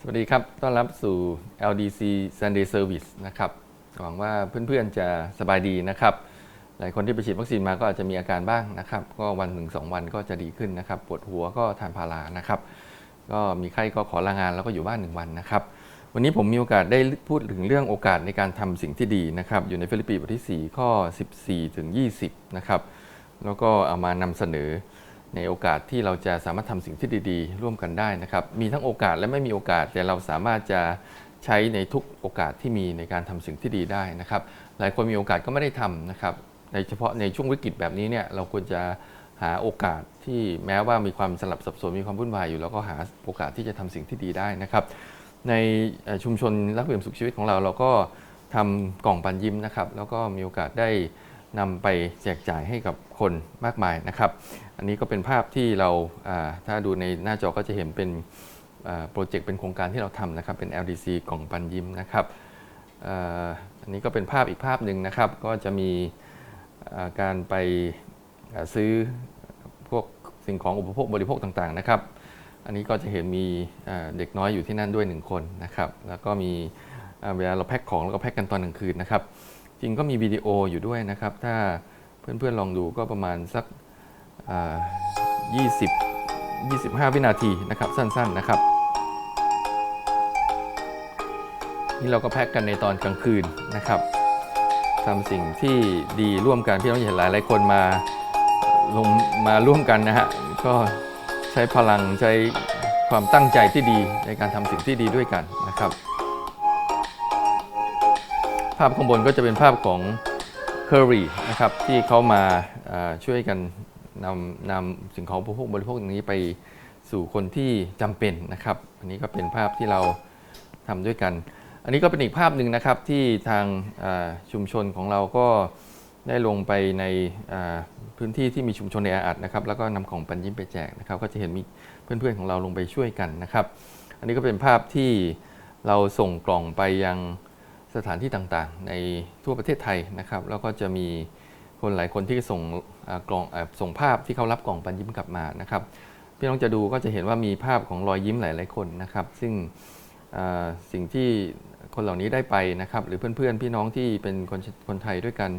สวัสดีครับ ต้อนรับสู่ LDC Sunday Service นะครับ หวังว่าเพื่อนๆจะสบายดีนะครับ หลายคนที่ไปฉีดวัคซีนมาก็อาจจะมีอาการบ้างนะครับ ก็วันหนึ่งสองวันก็จะดีขึ้นนะครับ ปวดหัวก็ทานพารานะครับ ก็มีไข้ก็ขอลางานแล้วก็อยู่บ้านหนึ่งวันนะครับ วันนี้ผมมีโอกาสได้พูดถึงเรื่องโอกาสในการทำสิ่งที่ดีนะครับ อยู่ในฟิลิปปีบทที่ 4 ข้อ 14 ถึง 20 นะครับ แล้วก็เอามานำเสนอ ในโอกาสที่เราจะสามารถทำสิ่งที่ดีๆ ร่วมกันได้นะครับ มีทั้งโอกาสและไม่มีโอกาส แต่เราสามารถจะใช้ในทุกโอกาสที่มีในการทำสิ่งที่ดีได้นะครับ หลายคนมีโอกาสก็ไม่ได้ทำนะครับในเฉพาะในช่วงวิกฤตแบบนี้เนี่ยเราควรจะหาโอกาสที่แม้ว่ามีความสลับสับสนมีความวุ่นวายอยู่เราก็หาโอกาสที่จะทำสิ่งที่ดีได้นะครับ ในชุมชนรักเปี่ยมสุขชีวิตของเราเราก็ทำกล่องปันยิ้มนะครับ แล้วก็มีโอกาสได้ นำไปแจกจ่ายให้กับคนมากมายนะครับ อันนี้ก็เป็นภาพที่เราถ้าดูในหน้าจอก็จะเห็นเป็นโปรเจกต์เป็นโครงการที่เราทำนะครับ เป็น LDC กล่องปันยิ้มนะครับอันนี้ก็เป็นภาพอีกภาพหนึ่งนะครับ ก็จะมีการไปซื้อพวกสิ่งของอุปโภคบริโภคต่างๆนะครับ อันนี้ก็จะเห็นมีเด็กน้อยอยู่ที่นั่นด้วยหนึ่งคนนะครับ แล้วก็มีเวลาเราแพ็คของเราก็แพ็คกันตอนกลางคืนนะครับ จริงก็มีวิดีโออยู่ด้วยนะครับ ถ้าเพื่อนๆลองดูก็ประมาณสัก20 25 วินาทีนะครับสั้นๆนะครับ นี่เราก็แพ็คกันในตอนกลางคืนนะครับทำสิ่งที่ดีร่วมกันพี่น้องเห็นหลายหลายคนมาลงมาร่วมกันนะฮะก็ใช้พลังใช้ความตั้งใจที่ดีในการทำสิ่งที่ดีด้วยกันนะครับ ภาพข้างบนก็จะเป็นภาพของ Curry นะครับที่เขามาช่วยกันนำนำสิ่งของอุปโภคบริโภคอย่างนี้ไปสู่คนที่จำเป็นนะครับ อันนี้ก็เป็นภาพที่เราทำด้วยกัน อันนี้ก็เป็นอีกภาพหนึ่งนะครับที่ทางชุมชนของเราก็ได้ลงไปในพื้นที่ที่มีชุมชนในอาอัดนะครับแล้วก็นำของปันยิ้มไปแจกนะครับ ก็จะเห็นมีเพื่อนๆของเราลงไปช่วยกันนะครับ อันนี้ก็เป็นภาพที่เราส่งกล่องไปยัง สถานที่ต่างๆ ในทั่วประเทศไทยนะครับ แล้วก็จะมีคนหลายคนที่ส่งกล่องส่งภาพที่เขารับกล่องปันยิ้มกลับมานะครับ พี่น้องจะดูก็จะเห็นว่ามีภาพของรอยยิ้มหลายๆคนนะครับ ซึ่งสิ่งที่คนเหล่านี้ได้ไปนะครับ หรือเพื่อนๆ พี่น้องที่เป็นคนคนไทยด้วยกัน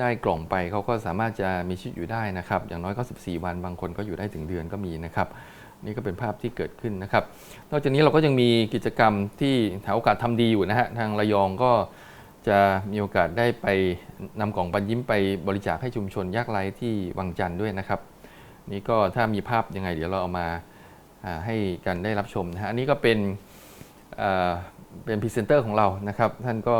ได้กล่องไปเขาก็สามารถจะมีชีวิตอยู่ได้นะครับ อย่างน้อยก็ 14 วันบางคนก็อยู่ได้ถึงเดือนก็มีนะครับ นี่ก็เป็นภาพที่เกิดขึ้นนะครับ นอกจากนี้เราก็ยังมีกิจกรรมที่หาโอกาสทำดีอยู่นะฮะทางระยองก็จะมีโอกาสได้ไปนำกล่องปันยิ้มไปบริจาคให้ชุมชนยากไร้ที่วังจันทร์ด้วยนะครับ นี่ก็ถ้ามีภาพยังไง เดี๋ยวเราเอามาให้กันได้รับชมนะฮะอันนี้ก็เป็นเป็นพรีเซนเตอร์ของเรานะครับ ท่านก็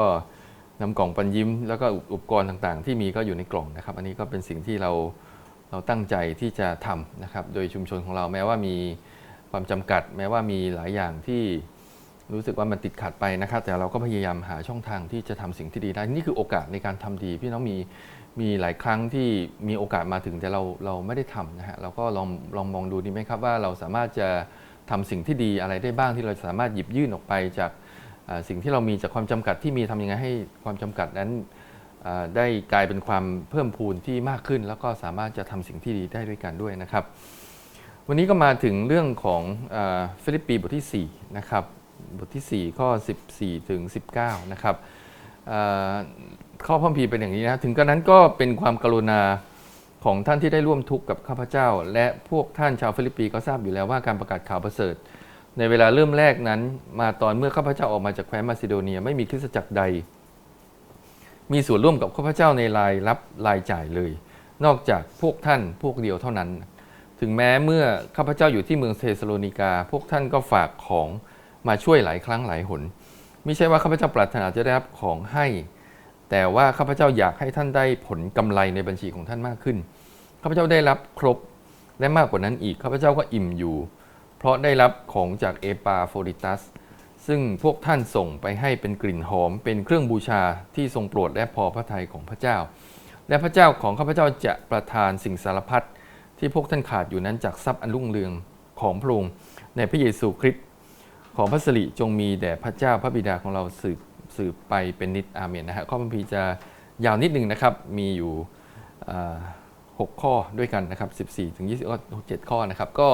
นำกล่องปันยิ้ม แล้วก็อุปกรณ์ต่างๆ ที่มีก็อยู่ในกล่องนะครับ อันนี้ก็เป็นสิ่งที่เรา เราตั้งใจที่จะทำนะครับ โดยชุมชนของเราแม้ว่ามีความจำกัด แม้ว่ามีหลายอย่างที่รู้สึกว่ามันติดขัดไปนะครับ แต่เราก็พยายามหาช่องทางที่จะทำสิ่งที่ดีได้ นี่คือโอกาสในการทำดี พี่น้องมีมีหลายครั้งที่มีโอกาสมาถึงแต่เราเราไม่ได้ทำนะฮะเราก็ลองลองมองดูดีไหมครับว่าเราสามารถจะทำสิ่งที่ดีอะไรได้บ้างที่เราสามารถหยิบยื่นออกไปจากสิ่งที่เรามีจากความจำกัดที่มีทำยังไงให้ความจำกัดนั้น ได้กลายเป็นความเพิ่มพูนที่มากขึ้น แล้วก็สามารถจะทำสิ่งที่ดีได้ด้วยกันด้วยนะครับ วันนี้ก็มาถึงเรื่องของฟิลิปปีบทที่4นะครับบทที่ 4 ข้อ 14 ถึง 19 นะครับข้อพระคัมภีเป็นอย่างนี้นะถึงกระนั้นก็เป็นความกรุณาของท่านที่ได้ร่วมทุกข์กับข้าพเจ้า และพวกท่านชาวฟิลิปปีก็ทราบอยู่แล้วว่าการประกาศข่าวประเสริฐ ในเวลาเริ่มแรกนั้น มาตอนเมื่อข้าพเจ้าออกมาจากแคว้นมาซิโดเนีย ไม่มีคริสตจักรใด มีส่วนร่วมกับข้าพเจ้าในรายรับรายจ่ายเลย นอกจากพวกท่านพวกเดียวเท่านั้น ถึงแม้เมื่อข้าพเจ้าอยู่ที่เมืองเทสโลนิกา พวกท่านก็ฝากของมาช่วยหลายครั้งหลายหนไม่ใช่ว่าข้าพเจ้าปรารถนาจะได้รับของให้ แต่ว่าข้าพเจ้าอยากให้ท่านได้ผลกำไรในบัญชีของท่านมากขึ้นข้าพเจ้าได้รับครบและมากกว่านั้นอีกข้าพเจ้าก็อิ่มอยู่ เพราะได้รับของจากเอปาโฟริตัส ซึ่งพวกท่านส่งไปให้เป็นกลิ่นหอม เป็นเครื่องบูชาที่ทรงโปรดและพอพระทัยของพระเจ้า และพระเจ้าของข้าพเจ้าจะประทานสิ่งสารพัดที่พวกท่านขาดอยู่นั้นจากทรัพย์อันรุ่งเรืองของพระองค์ในพระเยซูคริสต์ของพระสิริจงมีแด่พระเจ้าพระบิดาของเราสืบสืบไปเป็นนิจอาเมนนะฮะข้อพระพีจะยาวนิดหนึ่งนะครับมีอยู่หกข้อด้วยกันนะครับ 14 ถึง 20 7 ข้อนะครับ ก็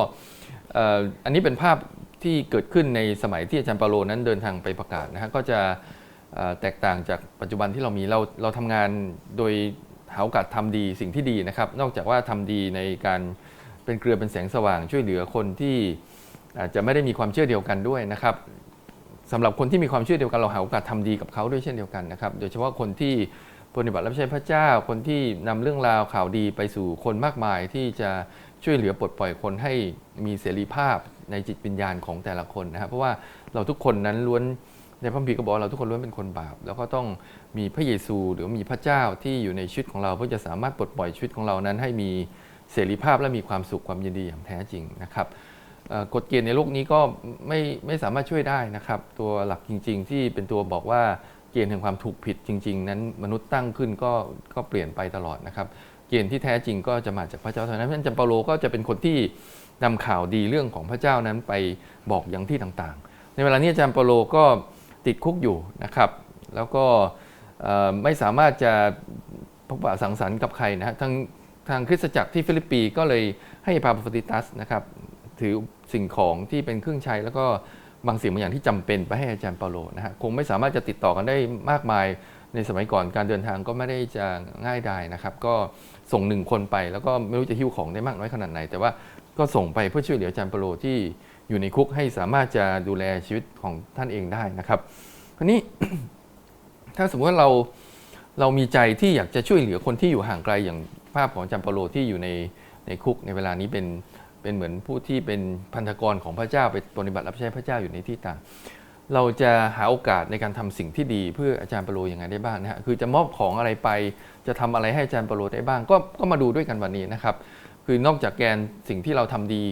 อันนี้เป็นภาพ ที่เกิดขึ้นในสมัยที่อาจารย์ปาโลนั้นเดินทางไปประกาศนะฮะก็จะแตกต่างจากปัจจุบันที่เรามีเราเราทำงานโดยหาโอกาสทำดีสิ่งที่ดีนะครับ นอกจากว่าทำดีในการเป็นเกลือเป็นแสงสว่าง ช่วยเหลือคนที่อาจจะไม่ได้มีความเชื่อเดียวกันด้วยนะครับสำหรับคนที่มีความเชื่อเดียวกันเราหาโอกาสทำดีกับเขาด้วยเช่นเดียวกันนะครับ โดยเฉพาะคนที่ปฏิบัติรับใช้พระเจ้า คนที่นำเรื่องราวข่าวดีไปสู่คนมากมายที่จะช่วยเหลือปลดปล่อยคนให้มีเสรีภาพ ในจิตวิญญาณของแต่ละคนนะครับเพราะว่าเราทุกคนนั้นล้วนในพระคัมภีร์ก็บอกเราทุกคนล้วนเป็นคนบาป แล้วก็ต้องมีพระเยซูหรือมีพระเจ้าที่อยู่ในชีวิตของเรา เพื่อจะสามารถปลดปล่อยชีวิตของเรานั้น ให้มีเสรีภาพและมีความสุขความยินดีอย่างแท้จริงนะครับกฎเกณฑ์ในโลกนี้ก็ไม่ไม่สามารถช่วยได้นะครับ ตัวหลักจริง ๆ ที่เป็นตัวบอกว่าเกณฑ์แห่งความถูกผิดจริง ๆ นั้นมนุษย์ตั้งขึ้นก็ก็เปลี่ยนไปตลอดนะครับ เกณฑ์ที่แท้จริงก็จะมาจากพระเจ้าเท่านั้นเพราะฉะนั้นจารย์เปาโลก็จะเป็นคนที่ นำข่าวดีเรื่องของพระเจ้านั้นไปบอกอย่างที่ต่างๆ ในเวลานี้อาจารย์เปาโลก็ติดคุกอยู่นะครับ แล้วก็ไม่สามารถจะพบปะสังสรรค์กับใครนะฮะทางทางคริสตจักรที่ฟิลิปปีก็เลยให้พาโปฟติตัสนะครับถือสิ่งของที่เป็นเครื่องใช้ แล้วก็บางสิ่งบางอย่างที่จำเป็นไปให้อาจารย์เปาโลนะฮะคงไม่สามารถจะติดต่อกันได้มากมายในสมัยก่อนการเดินทางก็ไม่ได้จะง่ายดายนะครับ ก็ส่งหนึ่งคนไปแล้วก็ไม่รู้จะหิ้วของได้มากน้อยขนาดไหน แต่ว่า ก็ส่งไปเพื่อช่วยเหลืออาจารย์เปโลที่อยู่ในคุกให้สามารถจะดูแลชีวิตของท่านเองได้นะครับคราวนี้ถ้าสมมติว่าเราเรามีใจที่อยากจะช่วยเหลือคนที่อยู่ห่างไกลอย่างภาพของอาจารย์เปโลที่อยู่ในในคุกในเวลานี้เป็นเป็นเหมือนผู้ที่เป็นพันธกรของพระเจ้าไปปฏิบัติรับใช้พระเจ้าอยู่ในที่ต่างเราจะหาโอกาสในการทำสิ่งที่ดีเพื่ออาจารย์เปโลยังไงได้บ้างนะฮะคือจะมอบของอะไรไปจะทำอะไรให้อาจารย์เปโลได้บ้าง ก็ก็มาดูด้วยกันวันนี้นะครับ คือนอกจากแกนสิ่งที่เราทำดี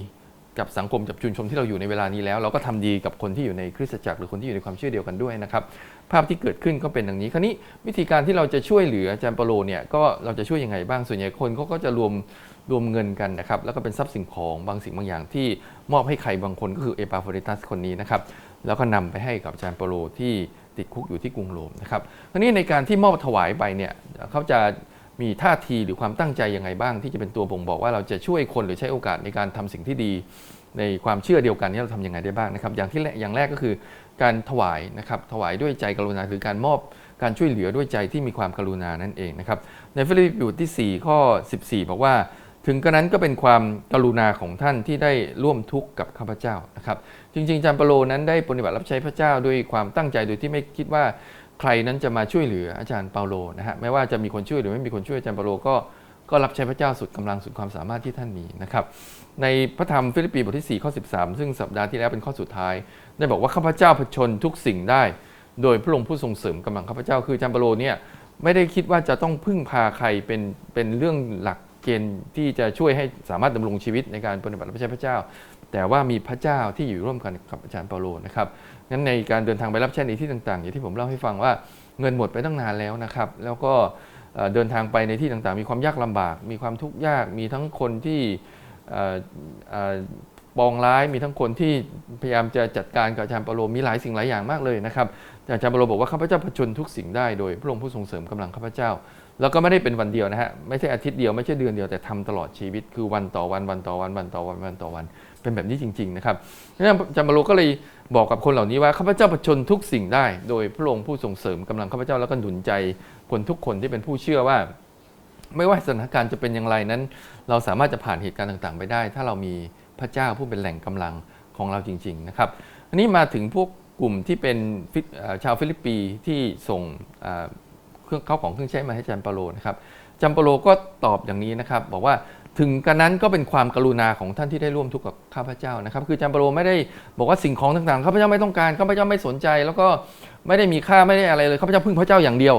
กับสังคมกับชุมชนที่เราอยู่ในเวลานี้แล้ว เราก็ทำดีกับคนที่อยู่ในคริสตจักรหรือคนที่อยู่ในความเชื่อเดียวกันด้วยนะครับภาพที่เกิดขึ้นก็เป็นอย่างนี้ คราวนี้วิธีการที่เราจะช่วยเหลืออาจารย์เปโลเนี่ยก็เราจะช่วยยังไงบ้างส่วนใหญ่คนเขาก็จะรวมรวมเงินกันนะครับแล้วก็เป็นทรัพย์สินของบางสิ่งบางอย่างที่มอบให้ใครบางคนก็คือเอปาโฟริตัสคนนี้นะครับแล้วก็นำไปให้กับอาจารย์เปโลที่ติดคุกอยู่ที่กรุงโรมนะครับคราวนี้ในการที่มอบถวายไปเนี่ยเขาจะ มีท่าทีหรือความตั้งใจยังไงบ้าง ที่จะเป็นตัวบ่งบอกว่าเราจะช่วยคนหรือใช้โอกาสในการทำสิ่งที่ดี ในความเชื่อเดียวกันนี่เราทำยังไงได้บ้างนะครับ อย่างที่แรกอย่างแรกก็คือการถวายนะครับถวายด้วยใจกรุณาหรือการมอบการช่วยเหลือด้วยใจที่มีความกรุณานั่นเองนะครับในฟิลิปปีบทที่ 4 ข้อ 14 บอกว่า ถึงกระนั้นก็เป็นความกรุณาของท่านที่ได้ร่วมทุกข์กับข้าพเจ้านะครับจริงๆจารย์เปาโลนั้นได้ปฏิบัติรับใช้พระเจ้าด้วยความตั้งใจโดยที่ไม่คิดว่า ใครนั้นจะมาช่วยเหลืออาจารย์เปาโลนะฮะไม่ว่าจะมีคนช่วยหรือไม่มีคนช่วยอาจารย์เปาโลก็ก็รับใช้พระเจ้าสุดกำลังสุดความสามารถที่ท่านมีนะครับในพระธรรมฟิลิปปีบทที่4ข้อ13 ซึ่งสัปดาห์ที่แล้วเป็นข้อสุดท้าย ได้บอกว่าข้าพเจ้าผชนทุกสิ่งได้ โดยพระองค์ผู้ทรงเสริมกำลังข้าพเจ้าคืออาจารย์เปาโลเนี่ยไม่ได้คิดว่าจะต้องพึ่งพาใครเป็นเป็นเรื่องหลักเกณฑ์ที่จะช่วยให้สามารถดำรงชีวิตในการปฏิบัติรับใช้พระเจ้า แต่ว่ามีพระเจ้าที่อยู่ร่วมกันกับอาจารย์เปาโลนะครับ งั้นในการเดินทางไปรับใช้ในที่ต่างๆ อย่างที่ผมเล่าให้ฟังว่าเงินหมดไปตั้งนานแล้วนะครับ แล้วก็เดินทางไปในที่ต่างๆ มีความยากลำบาก มีความทุกข์ยาก มีทั้งคนที่ปองร้าย มีทั้งคนที่พยายามจะจัดการกับอาจารย์ปโลมีหลายสิ่งหลายอย่างมากเลยนะครับแต่อาจารย์ปโลบอกว่าข้าพเจ้าผจญทุกสิ่งได้โดยพระองค์ผู้ทรงเสริมกำลังข้าพเจ้า แล้วก็ไม่ได้เป็นวันเดียวนะฮะ ไม่ใช่อาทิตย์เดียว ไม่ใช่เดือนเดียว แต่ทำตลอดชีวิต คือวันต่อวัน วันต่อวัน วันต่อวัน วันต่อวัน เป็นแบบนี้จริง ๆ นะครับอาจารย์ปโลก็เลย บอกกับคนเหล่านี้ว่าข้าพเจ้าผจญทุกสิ่งได้ โดยพระองค์ผู้ทรงเสริมกำลังข้าพเจ้าแล้วก็หนุนใจคนทุกคนที่เป็นผู้เชื่อว่า ไม่ว่าสถานการณ์จะเป็นอย่างไรนั้น เราสามารถจะผ่านเหตุการณ์ต่างๆ ไปได้ ถ้าเรามีพระเจ้าผู้เป็นแหล่งกำลังของเราจริง ๆ นะครับอันนี้มาถึงพวกกลุ่มที่เป็นชาวฟิลิปปีที่ส่งเครื่องเข้าของเครื่องใช้มาให้จารย์เปโลนะครับจารย์เปโลก็ตอบอย่างนี้นะครับ บอกว่า ถึงกระนั้นก็เป็นความกรุณาของท่านที่ได้ร่วมทุกข์กับข้าพเจ้านะครับ คืออาจารย์ปโลไม่ได้บอกว่าสิ่งของต่างๆข้าพเจ้าไม่ต้องการข้าพเจ้าไม่สนใจ แล้วก็ไม่ได้มีค่าไม่ได้อะไรเลยข้าพเจ้าพึ่งพระเจ้าอย่างเดียว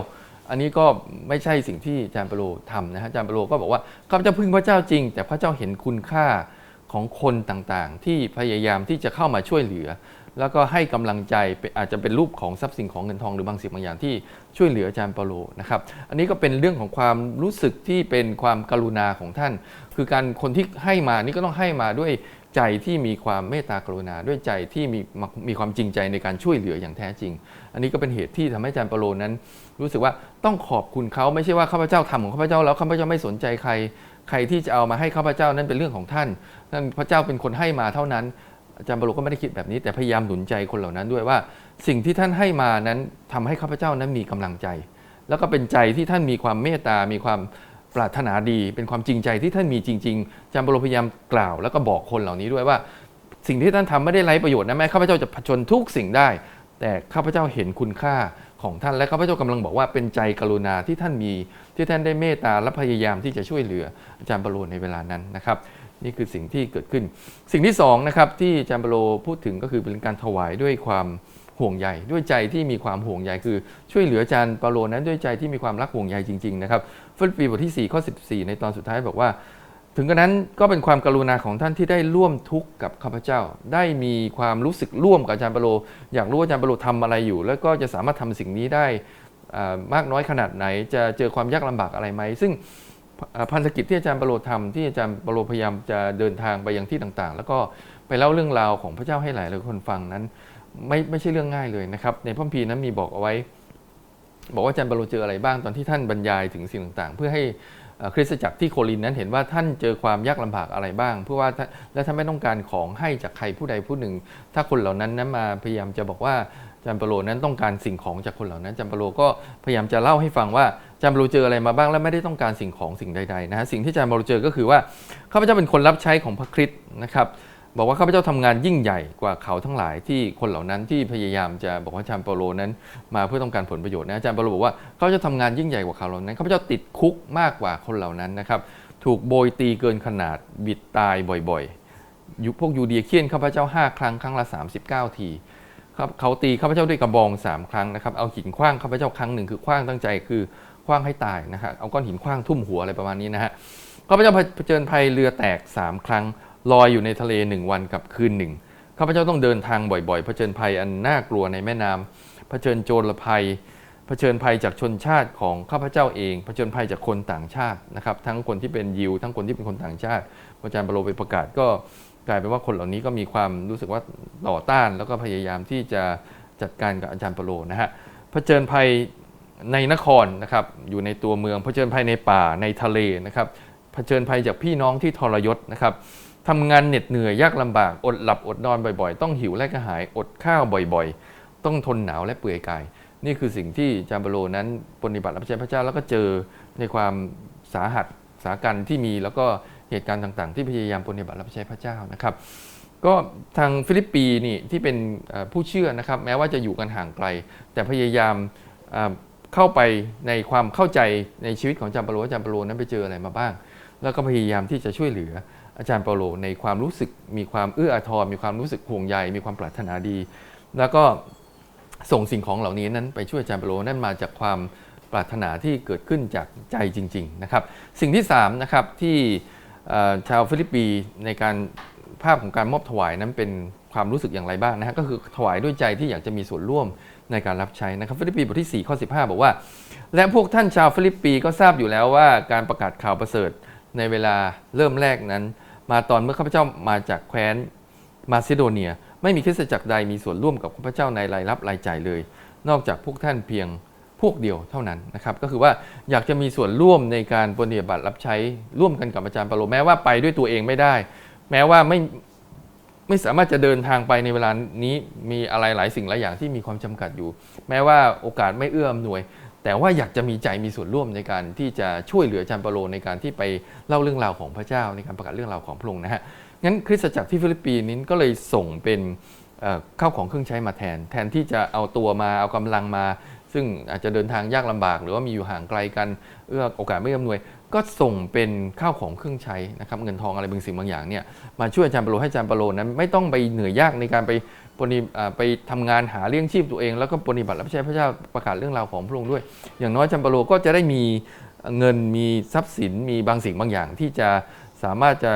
อันนี้ก็ไม่ใช่สิ่งที่อาจารย์ปโลทำนะฮะอาจารย์ปโลก็บอกว่าข้าพเจ้าพึ่งพระเจ้าจริง แต่พระเจ้าเห็นคุณค่าของคนต่างๆ ที่พยายามที่จะเข้ามาช่วยเหลือ แล้วก็ให้กำลังใจอาจจะเป็นรูปของทรัพย์สินของเงินทองหรือบางสิ่งบางอย่างที่ช่วยเหลืออาจารย์เปาโลนะครับ อันนี้ก็เป็นเรื่องของความรู้สึกที่เป็นความกรุณาของท่าน คือการคนที่ให้มานี่ก็ต้องให้มาด้วยใจที่มีความเมตตากรุณาด้วยใจที่มีมีความจริงใจในการช่วยเหลืออย่างแท้จริง อันนี้ก็เป็นเหตุที่ทำให้อาจารย์เปาโลนั้น รู้สึกว่าต้องขอบคุณเขาไม่ใช่ว่าข้าพเจ้าทำของข้าพเจ้าแล้วข้าพเจ้าไม่สนใจใคร ใครที่จะเอามาให้ข้าพเจ้านั้นเป็นเรื่องของท่านนั่นพระเจ้าเป็นคนให้มาเท่านั้น อาจารย์เปาโลก็ไม่ได้คิดแบบนี้ แต่พยายามหนุนใจคนเหล่านั้นด้วยว่า สิ่งที่ท่านให้มานั้นทำให้ข้าพเจ้านั้นมีกำลังใจ แล้วก็เป็นใจที่ท่านมีความเมตตา มีความปรารถนาดี เป็นความจริงใจที่ท่านมีจริงๆอาจารย์เปาโลพยายามกล่าว แล้วก็บอกคนเหล่านี้ด้วยว่า สิ่งที่ท่านทำไม่ได้ไร้ประโยชน์นะแม้ข้าพเจ้าจะผจญทุกสิ่งได้ แต่ข้าพเจ้าเห็นคุณค่าของท่านและข้าพเจ้ากำลังบอกว่าเป็นใจกรุณาที่ท่านมีที่ท่านได้เมตตาและพยายามที่จะช่วยเหลืออาจารย์เปาโลในเวลานั้นนะครับ นี่คือสิ่งที่เกิดขึ้น สิ่งที่สองนะครับที่จารย์เปโลพูดถึงก็คือเป็นการถวายด้วยความห่วงใยด้วยใจที่มีความห่วงใยคือช่วยเหลืออาจารย์เปาโลนั้นด้วยใจที่มีความรักห่วงใยจริงๆนะครับฟิลิปปีบทที่4ข้อ14 ในตอนสุดท้ายบอกว่า ถึงกระนั้นก็เป็นความกรุณาของท่านที่ได้ร่วมทุกข์กับข้าพเจ้า ได้มีความรู้สึกร่วมกับอาจารย์เปาโล อยากรู้ว่าอาจารย์เปาโลทำอะไรอยู่ แล้วก็จะสามารถทำสิ่งนี้ได้มากน้อยขนาดไหนจะเจอความยากลำบากอะไรไหมซึ่ง พันธกิจที่อาจารย์ปาโลทำที่อาจารย์ปาโลพยายามจะเดินทางไปยังที่ต่างๆ แล้วก็ไปเล่าเรื่องราวของพระเจ้าให้หลายหลายคนฟังนั้น ไม่ไม่ใช่เรื่องง่ายเลยนะครับ ในพระคัมภีนั้นมีบอกเอาไว้ บอกว่าอาจารย์ปาโลเจออะไรบ้างตอนที่ท่านบรรยายถึงสิ่งต่างๆ เพื่อให้คริสตจักรที่โคลินนั้นเห็นว่าท่านเจอความยากลำบากอะไรบ้าง เพื่อว่าและท่านไม่ต้องการของให้จากใครผู้ใดผู้หนึ่ง ถ้าคนเหล่านั้นนั้นมาพยายามจะบอกว่า จารย์เปโลนั้นต้องการสิ่งของจากคนเหล่านั้นจารย์เปโลก็พยายามจะเล่าให้ฟังว่าจารย์เปโลเจออะไรมาบ้างและไม่ได้ต้องการสิ่งของสิ่งใดๆนะฮะสิ่งที่จารย์เปโลเจอก็คือว่าข้าพเจ้าเป็นคนรับใช้ของพระคริสต์นะครับบอกว่าข้าพเจ้าทำงานยิ่งใหญ่กว่าเขาทั้งหลายที่คนเหล่านั้นที่พยายามจะบอกว่าจารย์เปโลนั้น มาเพื่อต้องการผลประโยชน์นะจารย์เปโลบอกว่าเขาจะทำงานยิ่งใหญ่กว่าเขาเหล่านั้นข้าพเจ้าติดคุกมากกว่าคนเหล่านั้นนะครับถูกโบยตีเกินขนาดบิดตายบ่อยๆพวกยูเดียเคียนข้าพเจ้า 5 ครั้งครั้งละ 39 ที เขาตีข้าพเจ้าด้วยกระบอง3ครั้งนะครับ เอาหินขว้างข้าพเจ้าครั้งหนึ่งคือขว้างตั้งใจคือขว้างให้ตายนะฮะเอาก้อนหินขว้างทุ่มหัวอะไรประมาณนี้นะฮะข้าพเจ้าเผชิญภัยเรือแตก3ครั้งลอยอยู่ในทะเลหนึ่งวันกับคืนหนึ่งข้าพเจ้าต้องเดินทางบ่อยๆเผชิญภัยอันน่ากลัวในแม่น้ำเผชิญโจรภัยเผชิญภัยจากชนชาติของข้าพเจ้าเองเผชิญภัยจากคนต่างชาตินะครับ ทั้งคนที่เป็นยิว ทั้งคนที่เป็นคนต่างชาติพออาจารย์เปาโลไปประกาศก็ กลายเป็นว่าคนเหล่านี้ก็มีความรู้สึกว่าต่อต้าน แล้วก็พยายามที่จะจัดการกับอาจารย์เปาโลนะฮะเผชิญภัยในนครนะครับอยู่ในตัวเมืองเผชิญภัยในป่าในทะเลนะครับเผชิญภัยจากพี่น้องที่ทรยศนะครับทำงานเหน็ดเหนื่อยยากลำบากอดหลับอดนอนบ่อยๆ ต้องหิวและกระหายอดข้าวบ่อยๆ ต้องทนหนาวและเปื่อยกาย นี่คือสิ่งที่จามเปโลนั้นปฏิบัติรับใช้พระเจ้าแล้วก็เจอในความสาหัสสากันที่มีแล้วก็ เหตุการณ์ต่างๆ ที่พยายามปฏิบัติรับใช้พระเจ้านะครับ ก็ทางฟิลิปปีนี่ที่เป็นผู้เชื่อนะครับ แม้ว่าจะอยู่กันห่างไกล แต่พยายามเข้าไปในความเข้าใจในชีวิตของอาจารย์เปโลว่าอาจารย์เปโลนั้นไปเจออะไรมาบ้าง แล้วก็พยายามที่จะช่วยเหลืออาจารย์เปโลในความรู้สึกมีความเอื้ออาทรมีความรู้สึกห่วงใยมีความปรารถนาดี แล้วก็ส่งสิ่งของเหล่านี้นั้นไปช่วยอาจารย์เปโลนั่นมาจากความปรารถนาที่เกิดขึ้นจากใจจริง ๆ นะครับ สิ่งที่3นะครับที่ ชาวฟิลิปปีในการภาพของการมอบถวายนั้นเป็นความรู้สึกอย่างไรบ้างนะฮะก็คือถวายด้วยใจที่อยากจะมีส่วนร่วมในการรับใช้นะครับฟิลิปปีบทที่4ข้อ15 บอกว่า และพวกท่านชาวฟิลิปปีก็ทราบอยู่แล้วว่าการประกาศข่าวประเสริฐในเวลาเริ่มแรกนั้น มาตอนเมื่อข้าพเจ้ามาจากแคว้นมาซิโดเนีย ไม่มีคริสตจักรใดมีส่วนร่วมกับข้าพเจ้าในรายรับรายจ่ายเลย นอกจากพวกท่านเพียง พวกเดียวเท่านั้นนะครับก็คือว่าอยากจะมีส่วนร่วมในการปฏิบัติรับใช้ร่วมกันกับอาจารย์ปาโลแม้ว่าไปด้วยตัวเองไม่ได้ แม้ว่าไม่ไม่สามารถจะเดินทางไปในเวลานี้มีอะไรหลายสิ่งหลายอย่างที่มีความจำกัดอยู่ แม้ว่าโอกาสไม่เอื้ออำนวย แต่ว่าอยากจะมีใจมีส่วนร่วมในการที่จะช่วยเหลืออาจารย์ปาโลในการที่ไปเล่าเรื่องราวของพระเจ้าในการประกาศเรื่องราวของพระองค์นะฮะงั้นคริสตจักรที่ฟิลิปปินส์นี้ก็เลยส่งเป็นเข้าวของเครื่องใช้มาแทน แทนที่จะเอาตัวมาเอากำลังมา ซึ่งอาจจะเดินทางยากลำบาก หรือว่ามีอยู่ห่างไกลกันเอื้อโอกาสไม่อำนวย ก็ส่งเป็นข้าวของเครื่องใช้นะครับเงินทองอะไรบางสิ่งบางอย่างเนี่ยมาช่วยอาจารย์ปาโลให้อาจารย์ปาโลนั้นไม่ต้องไปเหนื่อยยากในการไปปฏิไปทำงานหาเลี้ยงชีพตัวเอง แล้วก็ปฏิบัติรับใช้พระเจ้าประกาศเรื่องราวของพระองค์ด้วย อย่างน้อยอาจารย์ปาโลก็จะได้มีเงินมีทรัพย์สินมีบางสิ่งบางอย่าง ที่จะสามารถจะ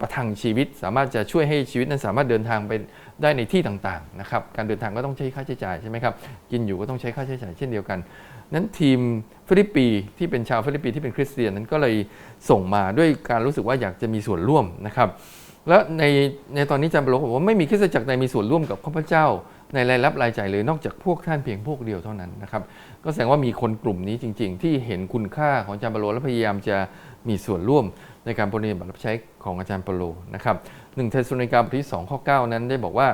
ประทังชีวิต สามารถจะช่วยให้ชีวิตนั้นสามารถเดินทางไป ได้ในที่ต่างๆนะครับการเดินทางก็ต้องใช้ค่าใช้จ่ายใช่ไหมครับกินอยู่ก็ต้องใช้ค่าใช้จ่ายเช่นเดียวกัน นั้นทีมฟิลิปปีที่เป็นชาวฟิลิปปีที่เป็นคริสเตียนนั้นก็เลยส่งมาด้วยการรู้สึกว่าอยากจะมีส่วนร่วมนะครับแล้วในในตอนนี้จารย์เปาโลบอกว่าไม่มีคริสตจักรใดมีส่วนร่วมกับข้าพเจ้า ในรายรับรายจ่ายเลยนอกจากพวกท่านเพียงพวกเดียวเท่านั้นนะครับก็แสดงว่ามีคนกลุ่มนี้จริง ๆ ที่เห็นคุณค่าของจารย์เปาโลและพยายามจะมีส่วนร่วม ในการปฏิบัติรับใช้ของอาจารย์เปโลนะครับหนึ่งเทสโลนิกาบทที่ 2 ข้อ 9 นั้นได้บอกว่า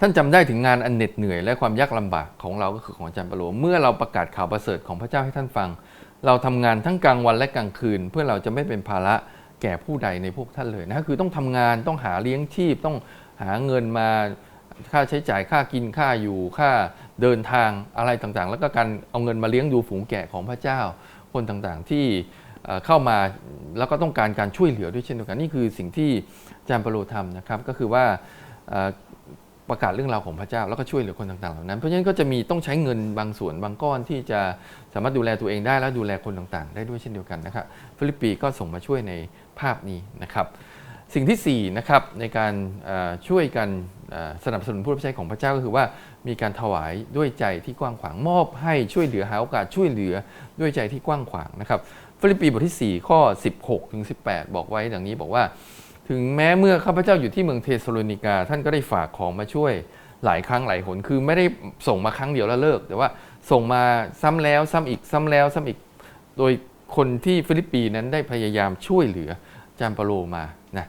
ท่านจำได้ถึงงานอันเหน็ดเหนื่อย และความยากลำบากของเราก็คือของอาจารย์เปโลเมื่อเราประกาศข่าวประเสริฐของพระเจ้าให้ท่านฟัง เราทำงานทั้งกลางวันและกลางคืน เพื่อเราจะไม่เป็นภาระแก่ผู้ใดในพวกท่านเลยนะคือต้องทำงานต้องหาเลี้ยงชีพต้องหาเงินมาค่าใช้จ่ายค่ากินค่าอยู่ค่าเดินทางอะไรต่างๆ แล้วก็การเอาเงินมาเลี้ยงดูฝูงแกะของพระเจ้า คนต่างๆ ที่ เข้ามาแล้วก็ต้องการการช่วยเหลือด้วยเช่นเดียวกันนี่คือสิ่งที่จารย์เปโลทำนะครับก็คือว่าประกาศเรื่องราวของพระเจ้าแล้วก็ช่วยเหลือคนต่างๆเหล่านั้น เพราะฉะนั้นก็จะมีต้องใช้เงินบางส่วนบางก้อนที่จะสามารถดูแลตัวเองได้และดูแลคนต่างๆ ได้ด้วยเช่นเดียวกันนะครับฟิลิปปีก็ส่งมาช่วยในภาพนี้นะครับสิ่งที่4นะครับในการช่วยกันสนับสนุนผู้รับใช้ของพระเจ้าก็คือว่ามีการถวายด้วยใจที่กว้างขวางมอบให้ช่วยเหลือหาโอกาสช่วยเหลือด้วยใจที่กว้างขวางนะครับ ฟิลิปปีบทที่ 4 ข้อ 16ถึง18 บอกไว้ดังนี้บอกว่า ถึงแม้เมื่อข้าพเจ้าอยู่ที่เมืองเทสโลนิกา ท่านก็ได้ฝากของมาช่วยหลายครั้งหลายหน คือไม่ได้ส่งมาครั้งเดียวแล้วเลิก แต่ว่าส่งมาซ้ำแล้วซ้ำอีกซ้ำแล้วซ้ำอีก โดยคนที่ฟิลิปปีนั้นได้พยายามช่วยเหลืออาจารย์เปาโลมานะ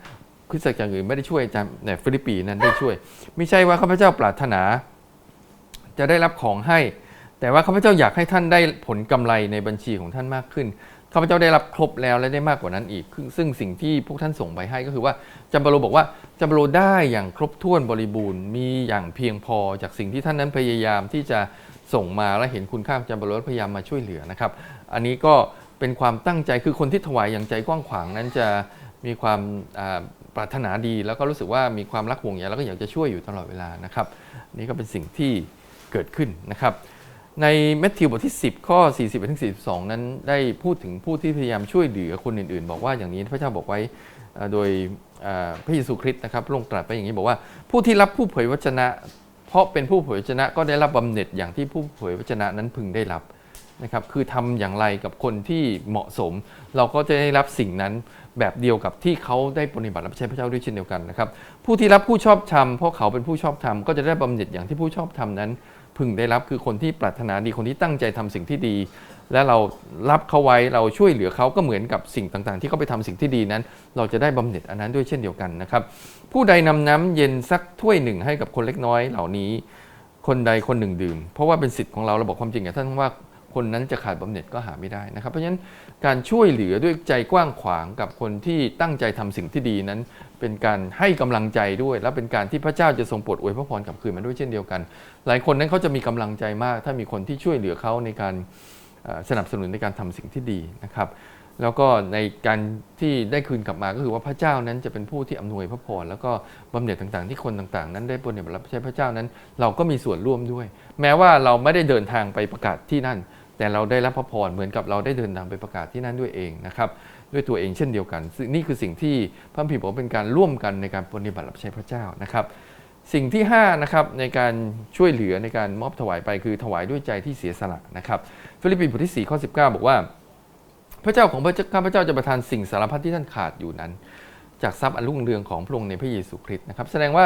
คริสตจักรอื่นไม่ได้ช่วยอาจารย์ในฟิลิปปีนั้นได้ช่วย ไม่ใช่ว่าข้าพเจ้าปรารถนา จะได้รับของให้ แต่ว่าข้าพเจ้าอยากให้ท่านได้ผลกำไรในบัญชีของท่านมากขึ้น ข้าพเจ้าได้รับครบแล้วและได้มากกว่านั้นอีก ซึ่งสิ่งที่พวกท่านส่งไปให้ก็คือว่าจำปาโลบอกว่าจำปาโลได้อย่างครบถ้วนบริบูรณ์มีอย่างเพียงพอจากสิ่งที่ท่านนั้นพยายามที่จะส่งมาและเห็นคุณค่าของจำปาโลพยายามมาช่วยเหลือนะครับ อันนี้ก็เป็นความตั้งใจคือคนที่ถวายอย่างใจกว้างขวางนั้นจะมีความปรารถนาดี แล้วก็รู้สึกว่ามีความรักห่วงใยแล้วก็อยากจะช่วยอยู่ตลอดเวลานะครับนี่ก็เป็นสิ่งที่เกิดขึ้นนะครับ ในแมทธิวบทที่ 10 ข้อ 40ถึง42 นั้นได้พูดถึงผู้ที่พยายามช่วยเหลือคนอื่นๆ บอกว่าอย่างนี้พระเจ้าบอกไว้โดยพระเยซูคริสต์นะครับพระองตรัสไปอย่างนี้บอกว่าผู้ที่รับผู้เผยวจนะ เพราะเป็นผู้เผยวจนะก็ได้รับบำเหน็จอย่างที่ผู้เผยวจนะนั้นพึงได้รับนะครับคือทำอย่างไรกับคนที่เหมาะสม เราก็จะได้รับสิ่งนั้นแบบเดียวกับที่เขาได้ปฏิบัติรับใช้พระเจ้าด้วยเช่นเดียวกันนะครับผู้ที่รับผู้ชอบธรรมเพราะเขาเป็นผู้ชอบธรรมก็จะได้บำเหน็จอย่างที่ผู้ชอบธรรมนั้น พึงได้รับคือคนที่ปรารถนาดีคนที่ตั้งใจทำสิ่งที่ดี และเรารับเขาไว้เราช่วยเหลือเขาก็เหมือนกับสิ่งต่างๆ ที่เขาไปทำสิ่งที่ดีนั้น เราจะได้บำเหน็จอันนั้นด้วยเช่นเดียวกันนะครับ ผู้ใดนำน้ำเย็นสักถ้วยหนึ่งให้กับคนเล็กน้อยเหล่านี้ คนใดคนหนึ่งดื่ม เพราะว่าเป็นสิทธิ์ของเราเราบอกความจริงกับท่านว่า คนนั้นจะขาดบำเหน็จก็หาไม่ได้นะครับ เพราะฉะนั้นการช่วยเหลือด้วยใจกว้างขวางกับคนที่ตั้งใจทำสิ่งที่ดีนั้น เป็นการให้กำลังใจด้วย และเป็นการที่พระเจ้าจะทรงโปรดอวยพระพรกลับคืนมาด้วยเช่นเดียวกัน หลายคนนั้นเขาจะมีกำลังใจมาก ถ้ามีคนที่ช่วยเหลือเขาในการสนับสนุนในการทำสิ่งที่ดีนะครับแล้วก็ในการที่ได้คืนกลับมาก็คือว่าพระเจ้านั้นจะเป็นผู้ที่อำนวยพระพรแล้วก็บำเหน็จต่างๆ ที่คนต่างๆ นั้นได้ปฏิบัติรับใช้พระเจ้านั้น เราก็มีส่วนร่วมด้วย แม้ว่าเราไม่ได้เดินทางไปประกาศที่นั่น แต่เราได้รับพระพรเหมือนกับเราได้เดินทางไปประกาศที่นั่นด้วยเองนะครับด้วยตัวเองเช่นเดียวกันซึ่งนี่คือสิ่งที่พระพิมพ์บอกเป็นการร่วมกันในการปฏิบัติรับใช้พระเจ้านะครับ สิ่งที่5นะครับในการช่วยเหลือในการมอบถวายไปคือถวายด้วยใจที่เสียสละนะครับฟิลิปปีบทที่4ข้อ19 บอกว่า พระเจ้าของพระเจ้าข้าพเจ้าจะประทานสิ่งสารพัดที่ท่านขาดอยู่นั้น จากทรัพย์อันรุ่งเรืองของพระองค์ในพระเยซูคริสต์นะครับแสดงว่า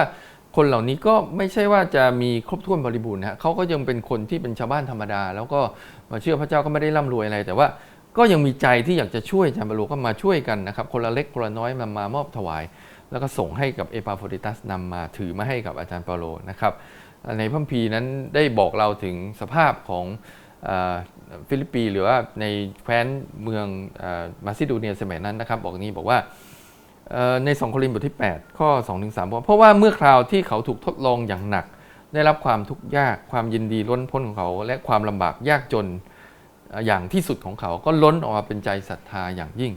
คนเหล่านี้ก็ไม่ใช่ว่าจะมีครบถ้วนบริบูรณ์นะเขาก็ยังเป็นคนที่เป็นชาวบ้านธรรมดา แล้วก็มาเชื่อพระเจ้าก็ไม่ได้ร่ำรวยอะไร แต่ว่าก็ยังมีใจที่อยากจะช่วยอาจารย์บรรลุก็มาช่วยกันนะครับ คนละเล็กคนละน้อยมามามอบถวาย แล้วก็ส่งให้กับเอปาโฟดิตัสนำมาถือมาให้กับอาจารย์เปาโลนะครับในพัมภีนั้นได้บอกเราถึงสภาพของฟิลิปปีหรือว่าในแคว้นเมืองอมาซิโดเนียสมัยนั้นนะครับ บอกนี้บอกว่า เอ่อใน2โครินธ์บทที่ 8 ข้อ2ถึง3บอกว่าเพราะว่าเมื่อคราวที่เขาถูกทดลองอย่างหนัก ได้รับความทุกข์ยากความยินดีล้นพ้นของเขา และความลำบากยากจนอย่างที่สุดของเขาก็ล้นออกมาเป็นใจศรัทธาอย่างยิ่ง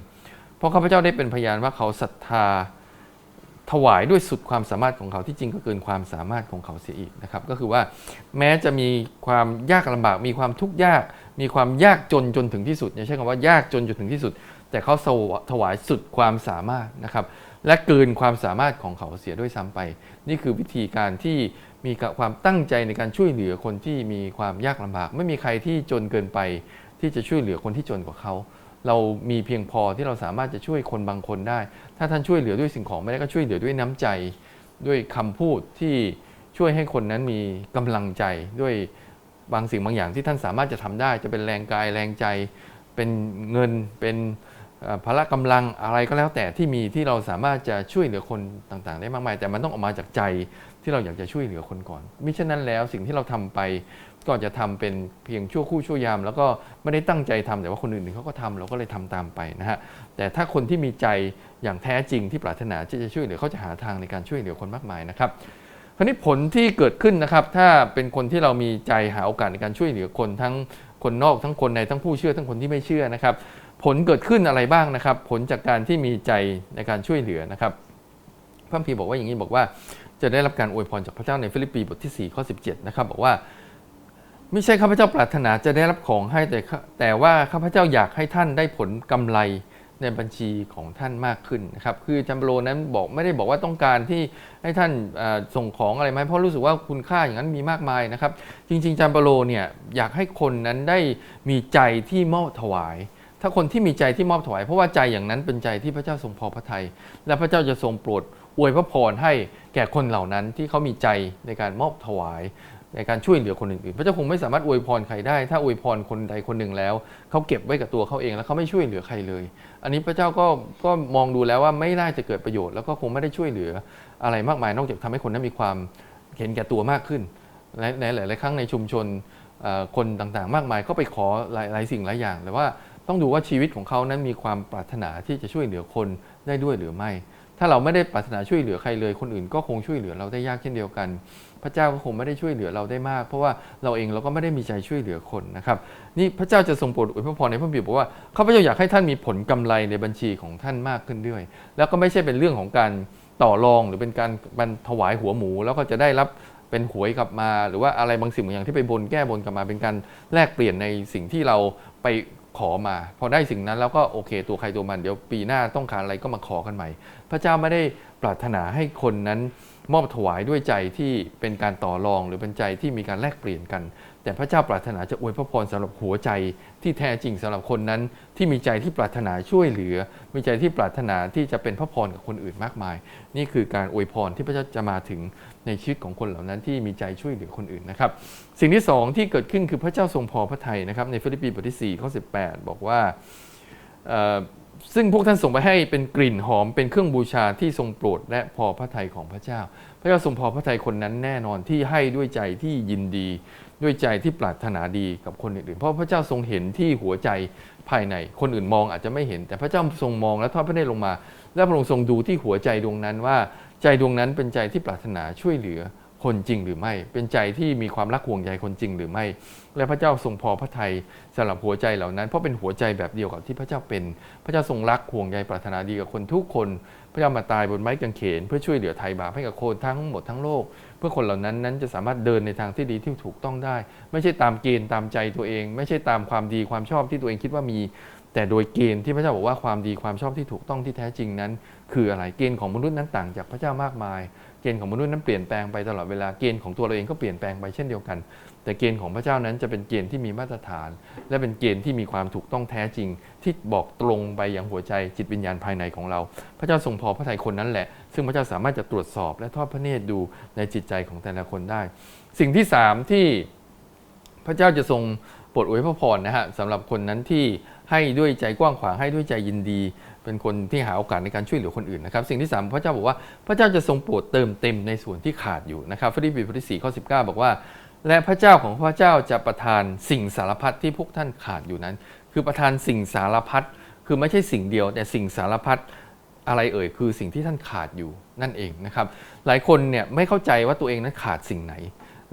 เพราะข้าพเจ้าได้เป็นพยานว่าเขาศรัทธาถวายด้วยสุดความสามารถของเขาที่จริงก็เกินความสามารถของเขาเสียอีกนะครับ ก็คือว่าแม้จะมีความยากลำบาก มีความทุกข์ยาก มีความยากจนจนถึงที่สุดอย่าใช้คำว่ายากจนจนถึงที่สุด แต่เขาถวายสุดความสามารถนะครับ และเกินความสามารถของเขาเสียด้วยซ้ำไป นี่คือวิธีการที่มีความตั้งใจในการช่วยเหลือคนที่มีความยากลำบาก ไม่มีใครที่จนเกินไป ที่จะช่วยเหลือคนที่จนกว่าเขาเรามีเพียงพอที่เราสามารถจะช่วยคนบางคนได้ ถ้าท่านช่วยเหลือด้วยสิ่งของไม่ได้ก็ช่วยเหลือด้วยน้ำใจ ด้วยคำพูดที่ช่วยให้คนนั้นมีกำลังใจด้วยบางสิ่งบางอย่างที่ท่านสามารถจะทำได้ จะเป็นแรงกายแรงใจ เป็นเงินเป็น พละกำลังอะไรก็แล้วแต่ที่มีที่เราสามารถจะช่วยเหลือคนต่างๆ ได้มากมาย แต่มันต้องออกมาจากใจที่เราอยากจะช่วยเหลือคนก่อนมิฉะนั้นแล้วสิ่งที่เราทำไปก็จะทำเป็นเพียงชั่วครู่ชั่วยาม แล้วก็ไม่ได้ตั้งใจทำแต่ว่าคนอื่นๆเขาก็ทำเราก็เลยทำตามไปนะฮะแต่ถ้าคนที่มีใจอย่างแท้จริงที่ปรารถนาที่จะช่วยเหลือเขาจะหาทางในการช่วยเหลือคนมากมายนะครับคราวนี้ผลที่เกิดขึ้นนะครับ ถ้าเป็นคนที่เรามีใจหาโอกาสในการช่วยเหลือคนทั้งคนนอกทั้งคนในทั้งผู้เชื่อทั้งคนที่ไม่เชื่อนะครับ ผลเกิดขึ้นอะไรบ้างนะครับ ผลจากการที่มีใจในการช่วยเหลือนะครับพระคัมภีบอกว่าอย่างนี้บอกว่าจะได้รับการอวยพรจากพระเจ้าในฟิลิปปีบทที่4ข้อ17นะครับบอกว่า ไม่ใช่ข้าพเจ้าปรารถนาจะได้รับของให้แต่แต่ว่าข้าพเจ้าอยากให้ท่านได้ผลกำไรในบัญชีของท่านมากขึ้นนะครับคือจัมโบโลนั้นบอกไม่ได้บอกว่าต้องการที่ให้ท่านส่งของอะไรไหมเพราะรู้สึกว่าคุณค่าอย่างนั้นมีมากมายนะครับ จริง ๆจัมโบโลเนี่ยอยากให้คนนั้นได้มีใจที่มอบถวาย ถ้าคนที่มีใจที่มอบถวาย เพราะว่าใจอย่างนั้นเป็นใจที่พระเจ้าทรงพอพระทัยและพระเจ้าจะทรงโปรดอวยพระพรให้แก่คนเหล่านั้นที่เขามีใจในการมอบถวาย ในการช่วยเหลือคนอื่นๆ พระเจ้าคงไม่สามารถอวยพรใครได้ ถ้าอวยพรคนใดคนหนึ่งแล้วเขาเก็บไว้กับตัวเขาเองแล้วเขาไม่ช่วยเหลือใครเลย อันนี้พระเจ้าก็ก็มองดูแล้วว่าไม่น่าจะเกิดประโยชน์แล้วก็คงไม่ได้ช่วยเหลืออะไรมากมาย นอกจากทำให้คนนั้นมีความเห็นแก่ตัวมากขึ้นในในหลาย ๆ ครั้งในชุมชนคนต่างๆ มากมายก็ไปขอหลายหลายสิ่งหลายอย่างแต่ว่า ต้องดูว่าชีวิตของเขานั้นมีความปรารถนาที่จะช่วยเหลือคนได้ด้วยหรือไม่ ถ้าเราไม่ได้ปรารถนาช่วยเหลือใครเลย คนอื่นก็คงช่วยเหลือเราได้ยากเช่นเดียวกัน พระเจ้าก็คงไม่ได้ช่วยเหลือเราได้มาก เพราะว่าเราเองเราก็ไม่ได้มีใจช่วยเหลือคนนะครับ นี่พระเจ้าจะทรงโปรดอวยพระพรในพระบิดบอกว่าข้าพเจ้าอยากให้ท่านมีผลกำไรในบัญชีของท่านมากขึ้นด้วย แล้วก็ไม่ใช่เป็นเรื่องของการต่อรองหรือเป็นการบันถวายหัวหมู แล้วก็จะได้รับเป็นหวยกลับมา หรือว่าอะไรบางสิ่งบางอย่างที่ไปบนแก้บนกลับมาเป็นการแลกเปลี่ยนในสิ่งที่เราไป ขอมา พอได้สิ่งนั้นแล้วก็โอเค ตัวใครตัวมันเดี๋ยวปีหน้าต้องการอะไรก็มาขอกันใหม่ พระเจ้าไม่ได้ปรารถนาให้คนนั้น มอบถวายด้วยใจที่เป็นการต่อรอง หรือเป็นใจที่มีการแลกเปลี่ยนกัน แต่พระเจ้าปรารถนาจะอวยพระพรสำหรับหัวใจที่แท้จริงสำหรับคนนั้น ที่มีใจที่ปรารถนาช่วยเหลือ มีใจที่ปรารถนาที่จะเป็นพระพรกับคนอื่นมากมาย นี่คือการอวยพรที่พระเจ้าจะมาถึงในชีวิตของคนเหล่านั้นที่มีใจช่วยเหลือคนอื่นนะครับ สิ่งที่สองที่เกิดขึ้นคือพระเจ้าทรงพอพระทัยนะครับในฟิลิปปีบทที่4ข้อ18 บอกว่า ซึ่งพวกท่านส่งไปให้เป็นกลิ่นหอมเป็นเครื่องบูชาที่ทรงโปรดและพอพระทัยของพระเจ้า พระเจ้าทรงพอพระทัยคนนั้นแน่นอนที่ให้ด้วยใจที่ยินดี ด้วยใจที่ปรารถนาดีกับคนอื่นๆ เพราะพระเจ้าทรงเห็นที่หัวใจภายในคนอื่นมองอาจจะไม่เห็น แต่พระเจ้าทรงมองและทอดพระเนตรลงมา และพระองค์ทรงดูที่หัวใจดวงนั้นว่า ใจดวงนั้นเป็นใจที่ปรารถนาช่วยเหลือ คนจริงหรือไม่ เป็นใจที่มีความรักห่วงใยคนจริงหรือไม่ และพระเจ้าทรงพอพระทัยสำหรับหัวใจเหล่านั้น เพราะเป็นหัวใจแบบเดียวกับที่พระเจ้าเป็น พระเจ้าทรงรักห่วงใยปรารถนาดีกับคนทุกคน พระเจ้ามาตายบนไม้กางเขน เพื่อช่วยเหลือไถ่บาปให้กับคนทั้งหมดทั้งโลก เพื่อคนเหล่านั้นนั้นจะสามารถเดินในทางที่ดีที่ถูกต้องได้ ไม่ใช่ตามเกณฑ์ตามใจตัวเอง ไม่ใช่ตามความดีความชอบที่ตัวเองคิดว่ามีแต่โดยเกณฑ์ที่พระเจ้าบอกว่าความดีความชอบที่ถูกต้องที่แท้จริงนั้น คืออะไรเกณฑ์ของมนุษย์นั้นต่างจากพระเจ้ามากมาย เกณฑ์ของมนุษย์นั้นเปลี่ยนแปลงไปตลอดเวลาเกณฑ์ของตัวเราเองก็เปลี่ยนแปลงไปเช่นเดียวกัน แต่เกณฑ์ของพระเจ้านั้นจะเป็นเกณฑ์ที่มีมาตรฐาน และเป็นเกณฑ์ที่มีความถูกต้องแท้จริง ที่บอกตรงไปอยังหัวใจจิตวิญญาณภายในของเรา พระเจ้าทรงพอพระทัยคนนั้นแหละ ซึ่งพระเจ้าสามารถจะตรวจสอบและทอดพระเนตรดูในจิตใจของแต่ละคนได้ สิ่งที่สามที่พระเจ้าจะทรงโปรดอวยพระพรนะฮะสำหรับคนนั้นที่ให้ด้วยใจกว้างขวางให้ด้วยใจยินดี เป็นคนที่หาโอกาสในการช่วยเหลือคนอื่นนะครับ สิ่งที่สามพระเจ้าบอกว่าพระเจ้าจะทรงโปรดเติมเต็มในส่วนที่ขาดอยู่นะครับฟิลิปปีบทที่สี่ข้อสิบเก้าบอกว่า และพระเจ้าของพระเจ้าจะประทานสิ่งสารพัดที่พวกท่านขาดอยู่นั้น คือประทานสิ่งสารพัดคือไม่ใช่สิ่งเดียวแต่สิ่งสารพัดอะไรเอ่ยคือสิ่งที่ท่านขาดอยู่นั่นเองนะครับหลายคนเนี่ยไม่เข้าใจว่าตัวเองนั้นขาดสิ่งไหน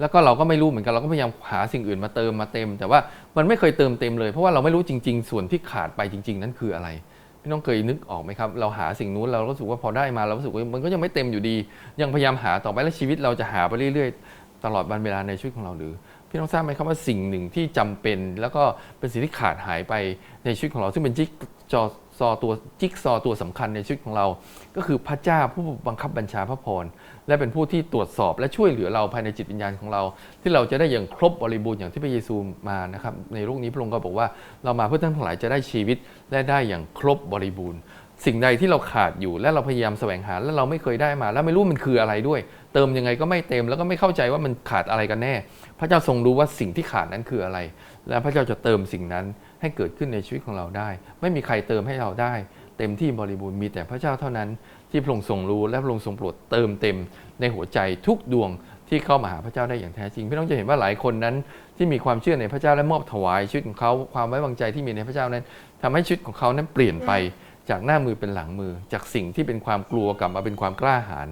แล้วก็เราก็ไม่รู้เหมือนกันเราก็พยายามหาสิ่งอื่นมาเติมมาเต็ม แต่ว่ามันไม่เคยเติมเต็มเลย เพราะว่าเราไม่รู้จริง ๆ ส่วนที่ขาดไปจริง ๆ นั้นคืออะไร พี่น้องเคยนึกออกไหมครับ เราหาสิ่งนู้นเรารู้สึกว่าพอได้มาเรารู้สึกว่ามันก็ยังไม่เต็มอยู่ดี ยังพยายามหาต่อไปและชีวิตเราจะหาไปเรื่อยๆ ตลอดวันเวลาในชีวิตของเราหรือ พี่น้องทราบไหมครับว่าสิ่งหนึ่งที่จำเป็น แล้วก็เป็นสิ่งที่ขาดหายไปในชีวิตของเรา ซึ่งเป็นจิ๊กจอซอตัวจิ๊กซอตัวสำคัญในชีวิตของเรา ก็คือพระเจ้าผู้บังคับบัญชาพระพร และเป็นผู้ที่ตรวจสอบและช่วยเหลือเราภายในจิตวิญญาณของเรา ที่เราจะได้อย่างครบบริบูรณ์อย่างที่พระเยซูมานะครับในโลกนี้พระองค์ก็บอกว่าเรามาเพื่อท่านทั้งหลายจะได้ชีวิตและได้อย่างครบบริบูรณ์สิ่งใดที่เราขาดอยู่และเราพยายามแสวงหาและเราไม่เคยได้มา และไม่รู้มันคืออะไรด้วย เติมยังไงก็ไม่เต็มแล้วก็ไม่เข้าใจว่ามันขาดอะไรกันแน่ พระเจ้าทรงรู้ว่าสิ่งที่ขาดนั้นคืออะไร และพระเจ้าจะเติมสิ่งนั้นให้เกิดขึ้นในชีวิตของเราได้ ไม่มีใครเติมให้เราได้ เต็มที่บริบูรณ์มีแต่พระเจ้าเท่านั้น ที่พระองค์ทรงรู้และพระองค์ทรงโปรดเติมเต็มในหัวใจทุกดวงที่เข้ามาหาพระเจ้าได้อย่างแท้จริงพี่น้องจะเห็นว่าหลายคนนั้น ที่มีความเชื่อในพระเจ้าและมอบถวายชีวิตของเขาความไว้วางใจที่มีในพระเจ้านั้นทำให้ชีวิตของเขานั้นเปลี่ยนไปจากหน้ามือเป็นหลังมือ จากสิ่งที่เป็นความกลัวกลับมาเป็นความกล้าหาญ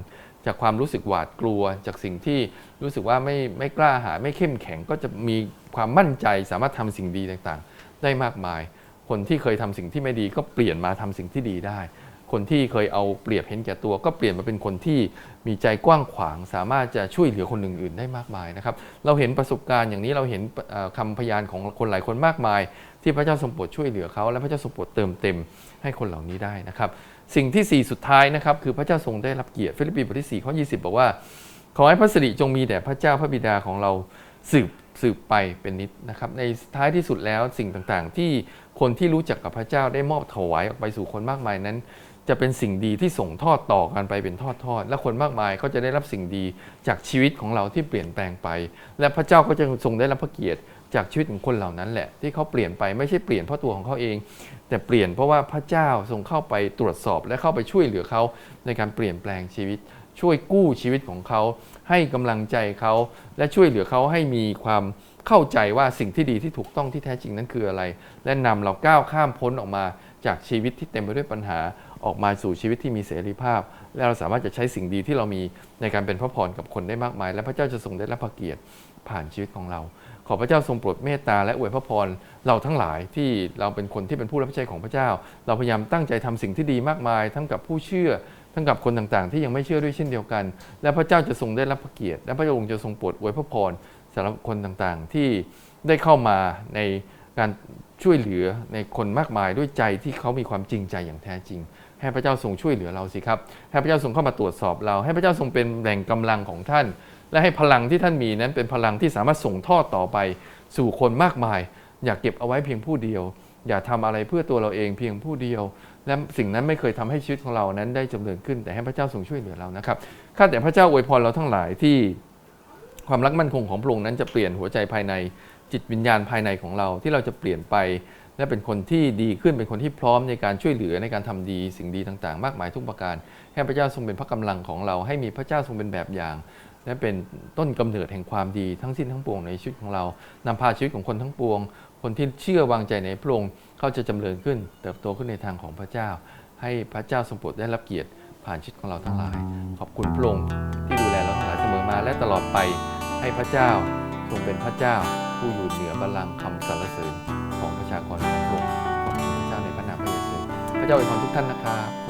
จากความรู้สึกหวาดกลัว จากสิ่งที่รู้สึกว่าไม่ไม่กล้าหาญไม่เข้มแข็งก็จะมีความมั่นใจสามารถทำสิ่งดีต่างๆ ได้มากมาย คนที่เคยทำสิ่งที่ไม่ดีก็เปลี่ยนมาทำสิ่งที่ดีได้ คนที่เคยเอาเปรียบเห็นแก่ตัว ก็เปลี่ยนมาเป็นคนที่มีใจกว้างขวาง สามารถจะช่วยเหลือคนอื่นๆได้มากมายนะครับ เราเห็นประสบการณ์อย่างนี้เราเห็นเอ่อคำพยานของคนหลายคนมากมาย ที่พระเจ้าทรงโปรดช่วยเหลือเขาและพระเจ้าทรงโปรดเติมเต็มให้คนเหล่านี้ได้นะครับ สิ่งที่ 4 สุดท้ายนะครับคือพระเจ้าทรงได้รับเกียรติฟิลิปปีบทที่4ข้อ20 บอกว่า ขอให้พระสิริจงมีแด่พระเจ้าพระบิดาของเราสืบสืบไปเป็นนิดนะครับในท้ายที่สุดแล้วสิ่งต่างๆ ที่คนที่รู้จักกับพระเจ้าได้มอบถวายออกไปสู่คนมากมายนั้น จะเป็นสิ่งดีที่ส่งทอดต่อกันไปเป็นทอดทอดๆ และคนมากมายก็จะได้รับสิ่งดีจากชีวิตของเราที่เปลี่ยนแปลงไป และพระเจ้าก็จะทรงได้รับพระเกียรติจากชีวิตของคนเหล่านั้นแหละ ที่เขาเปลี่ยนไปไม่ใช่เปลี่ยนเพราะตัวของเขาเอง แต่เปลี่ยนเพราะว่าพระเจ้าทรงเข้าไปตรวจสอบ และเข้าไปช่วยเหลือเขาในการเปลี่ยนแปลงชีวิต ช่วยกู้ชีวิตของเขา ให้กำลังใจเขาและช่วยเหลือเขาให้มีความเข้าใจว่าสิ่งที่ดีที่ถูกต้องที่แท้จริงนั้นคืออะไร และนำเราก้าวข้ามพ้นออกมาจากชีวิตที่เต็มไปด้วยปัญหา ออกมาสู่ชีวิตที่มีเสรีภาพ และเราสามารถจะใช้สิ่งดีที่เรามีในการเป็นพระพรกับคนได้มากมาย และพระเจ้าจะทรงได้รับพระเกียรติผ่านชีวิตของเรา ขอพระเจ้าทรงโปรดเมตตาและอวยพระพรเราทั้งหลายที่เราเป็นคนที่เป็นผู้รับใช้ของพระเจ้า เราพยายามตั้งใจทำสิ่งที่ดีมากมาย ทั้งกับผู้เชื่อทั้งกับคนต่างๆ ที่ยังไม่เชื่อด้วยเช่นเดียวกัน และพระเจ้าจะทรงได้รับพระเกียรติและพระองค์จะทรงโปรดอวยพระพรสำหรับคนต่างๆที่ได้เข้ามาในการช่วยเหลือในคนมากมายด้วยใจที่เขามีความจริงใจอย่างแท้จริง ให้พระเจ้าทรงช่วยเหลือเราสิครับ ให้พระเจ้าทรงเข้ามาตรวจสอบเรา ให้พระเจ้าทรงเป็นแหล่งกำลังของท่าน และให้พลังที่ท่านมีนั้นเป็นพลังที่สามารถส่งทอดต่อไป สู่คนมากมาย อย่าเก็บเอาไว้เพียงผู้เดียว อย่าทำอะไรเพื่อตัวเราเองเพียงผู้เดียว และสิ่งนั้นไม่เคยทำให้ชีวิตของเรานั้นได้จำเริญขึ้น แต่ให้พระเจ้าทรงช่วยเหลือเรานะครับข้าแต่พระเจ้าอวยพรเราทั้งหลายที่ความรักมั่นคงของพระองค์นั้นจะเปลี่ยนหัวใจภายในจิตวิญญาณภายในของเราที่เราจะเปลี่ยนไป และเป็นคนที่ดีขึ้นเป็นคนที่พร้อมในการช่วยเหลือในการทำดีสิ่งดีต่างๆ มากมายทุกประการ ให้พระเจ้าทรงเป็นพระกำลังของเรา ให้มีพระเจ้าทรงเป็นแบบอย่าง และเป็นต้นกำเนิดแห่งความดีทั้งสิ้นทั้งปวงในชีวิตของเรานำพาชีวิตของคนทั้งปวง คนที่เชื่อวางใจในพระองค์เขาจะจำเริญขึ้น เติบโตขึ้นในทางของพระเจ้า ให้พระเจ้าทรงโปรดได้รับเกียรติผ่านชีวิตของเราทั้งหลาย ขอบคุณพระองค์ที่ดูแลเราทั้งหลายเสมอมาและตลอดไปให้พระเจ้าทรงเป็นพระเจ้า ผู้อยู่เหนือบัลลังก์คำสรรเสริญของประชากร จ้าในพระนามพระเยซูพระเจ้าอวยพรทุกท่านนะครับ